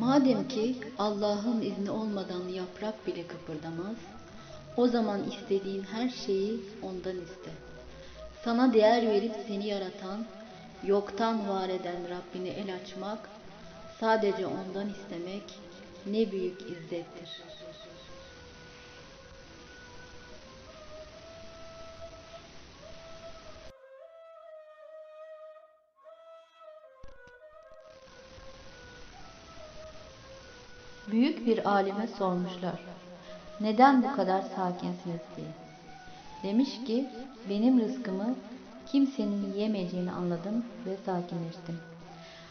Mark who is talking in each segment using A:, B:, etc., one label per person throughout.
A: Madem ki Allah'ın izni olmadan yaprak bile kıpırdamaz, o zaman istediğin her şeyi ondan iste. Sana değer verip seni yaratan, yoktan var eden Rabbine el açmak, sadece ondan istemek ne büyük izzettir. Büyük bir alime sormuşlar. Neden bu kadar sakinsiniz diye. Demiş ki benim rızkımı kimsenin yiyemeyeceğini anladım ve sakinleştim.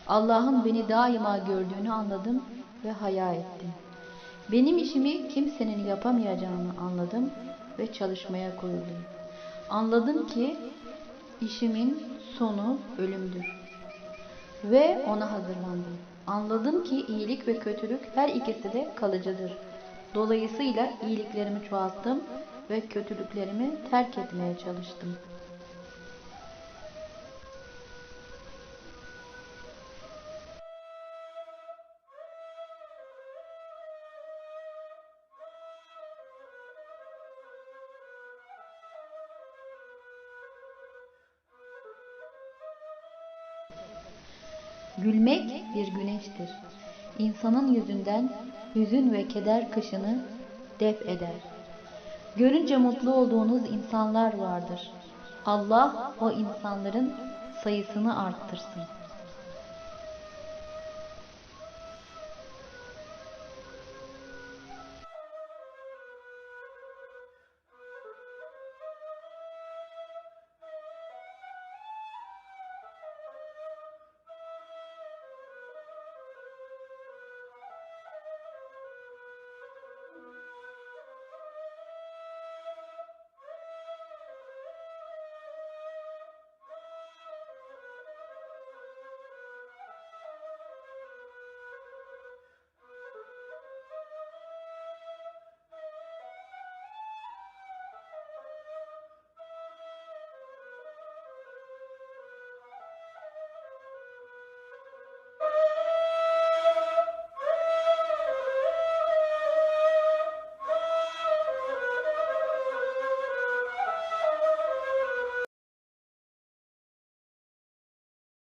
A: Allah'ın beni daima gördüğünü anladım ve haya ettim. Benim işimi kimsenin yapamayacağını anladım ve çalışmaya koyuldum. Anladım ki işimin sonu ölümdür ve ona hazırlandım. Anladım ki iyilik ve kötülük her ikisi de kalıcıdır. Dolayısıyla iyiliklerimi çoğalttım ve kötülüklerimi terk etmeye çalıştım. Gülmek bir güneştir. İnsanın yüzünden hüzün ve keder kışını def eder. Görünce mutlu olduğunuz insanlar vardır. Allah o insanların sayısını arttırsın.